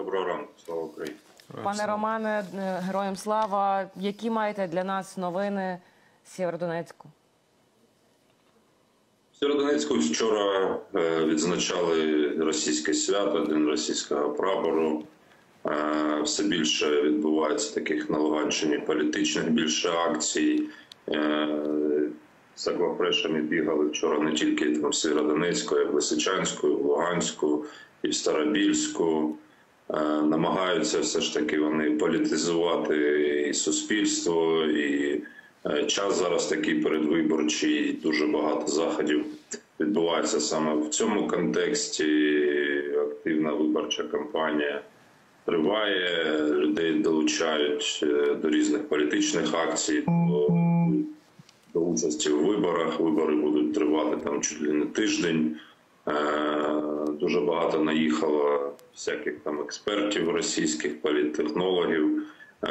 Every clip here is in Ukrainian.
Доброго ранку, слава Україні. Пане Романе, е, героям слава. Які маєте для нас новини з Сєвєродонецьку? В Сєвєродонецьку вчора е, відзначали російське свято, День російського прапору. Е, Все більше відбувається таких на Луганщині політичних більше акцій. Е, З аквафрешами бігали вчора не тільки там в Сєвєродонецьку, а й в Лисичанську, в Луганську, і в Старобільську. Намагаються все ж таки вони політизувати і суспільство, і е, час зараз такий передвиборчий. Дуже багато заходів відбувається саме в цьому контексті. Активна виборча кампанія триває. Людей долучають е, до різних політичних акцій. До, до участі в виборах. Вибори будуть тривати там чуть ли не тиждень. Е, Дуже багато наїхало всяких там експертів російських, політтехнологів. Е,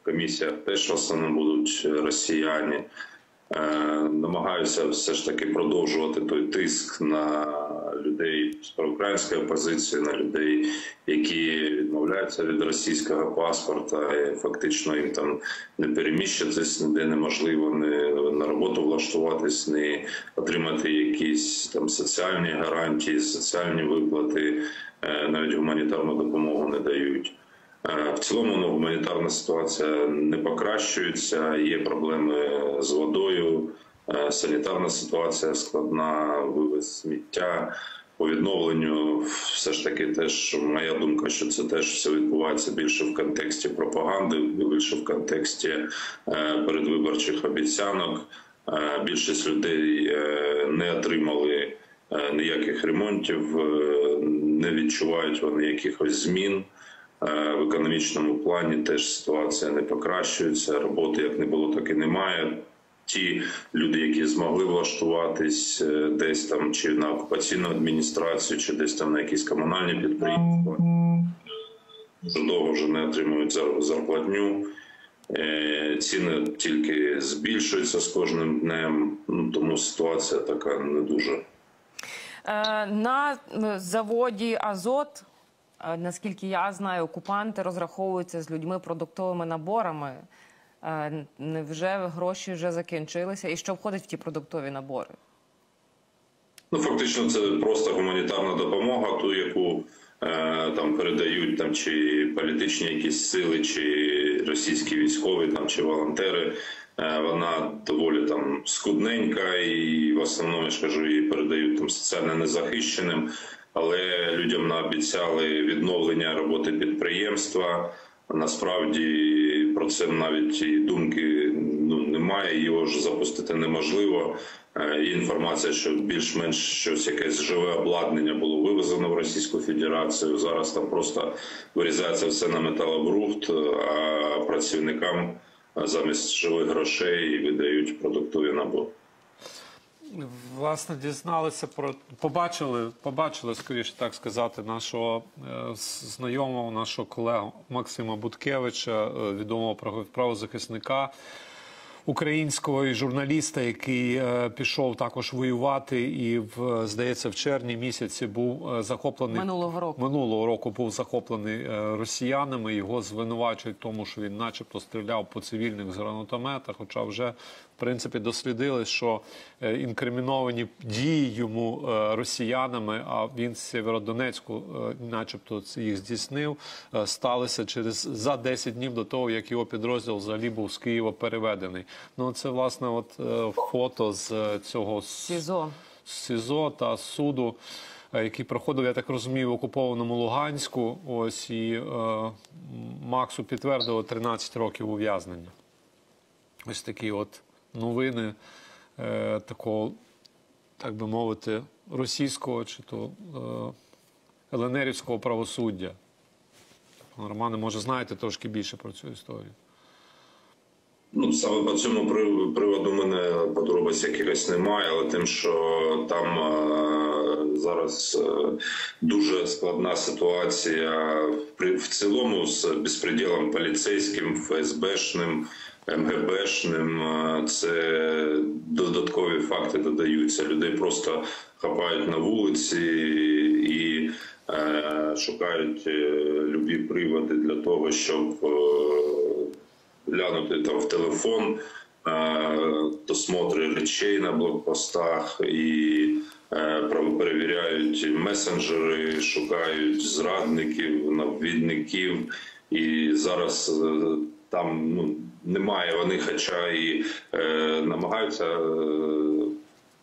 В комісіях теж в основному будуть росіяни. Е, Намагаюся все ж таки продовжувати той тиск на людей з проукраїнської опозиції, на людей, які відмовляються від російського паспорта, і фактично їм там не переміщатись ніде неможливо, не на роботу влаштуватись, не отримати якісь там соціальні гарантії, соціальні виплати, е, навіть гуманітарну допомогу не дають. Е, В цілому ну, гуманітарна ситуація не покращується. Є проблеми з водою, е, санітарна ситуація складна, вивез сміття. По відновленню все ж таки теж моя думка, що це теж все відбувається більше в контексті пропаганди, більше в контексті е, передвиборчих обіцянок. Більшість людей не отримали ніяких ремонтів, не відчувають вони якихось змін. Е, В економічному плані теж ситуація не покращується. Роботи як не було, так і немає. Ті люди, які змогли влаштуватись е, десь там чи на окупаційну адміністрацію, чи десь там на якісь комунальні підприємства, дуже довго вже не отримують зар- зарплатню. Е, Ціни тільки збільшуються з кожним днем, ну тому ситуація така не дуже. На заводі Азот, наскільки я знаю, окупанти розраховуються з людьми продуктовими наборами. Невже гроші вже закінчилися? І що входить в ті продуктові набори? Ну, фактично, це просто гуманітарна допомога, ту, яку е, там передають там чи політичні якісь сили, чи російські військові, там чи волонтери. Е, вона доволі там скудненька, і в основному я ж кажу, її передають там соціально незахищеним. Але людям наобіцяли відновлення роботи підприємства. Насправді про це навіть і думки ну немає. Його ж запустити неможливо. Е, Є інформація, що більш-менш щось якесь живе обладнання було вивезено в Російську Федерацію. Зараз там просто вирізається все на металобрухт, а працівникам замість живих грошей видають продуктові набори. Власне, дізналися про побачили, побачили, скоріше так сказати, нашого е, знайомого, нашого колегу Максима Буткевича, е, відомого право- правозахисника українського журналіста, який е, пішов також воювати, і в здається, в червні місяці був е, захоплений Минулого року. минулого року був захоплений е, росіянами. Його звинувачують в тому, що він, начебто, стріляв по цивільних з гранатомета. Хоча вже в принципі дослідили, що інкриміновані дії йому росіянами, а він з Сєвєродонецьку, начебто, їх здійснив, сталися через за 10 днів до того, як його підрозділ взагалі був з Києва переведений. Ну це власне, от е, фото з цього СІЗО. СІЗО та суду, е, який проходив, я так розумію, в окупованому Луганську. Ось і е, Максу підтвердили 13 років ув'язнення. Ось такі от новини е, такого, так би мовити, російського чи то е, ЛНРівського правосуддя. Романе, може, знаєте трошки більше про цю історію. Ну, саме по цьому прив- приводу мене подробиць якихось немає, але тим, що там е, зараз е, дуже складна ситуація при- в цілому з безпреділом поліцейським, ФСБшним, МГБшним. Е, Це додаткові факти додаються. Людей просто хапають на вулиці і е, шукають е, любі приводи для того, щоб е, глянути там в телефон, е, досмотри речей на блокпостах і е, перевіряють месенджери, шукають зрадників, навідників. І зараз е, там ну, немає вони, хоча і е, намагаються. Е,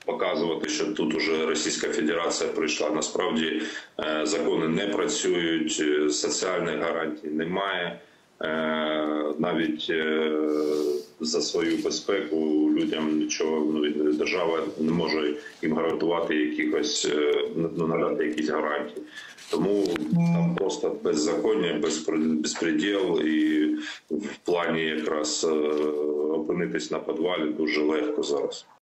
показувати, що тут уже Російська Федерація прийшла. Насправді е, закони не працюють, соціальних гарантій немає. Е, Навіть е, за свою безпеку людям нічого ну, держава не може їм гарантувати якихось е, ну, надати якісь гарантії. Тому там просто беззаконня, безпреділ і в плані якраз опинитись на підвалі дуже легко зараз.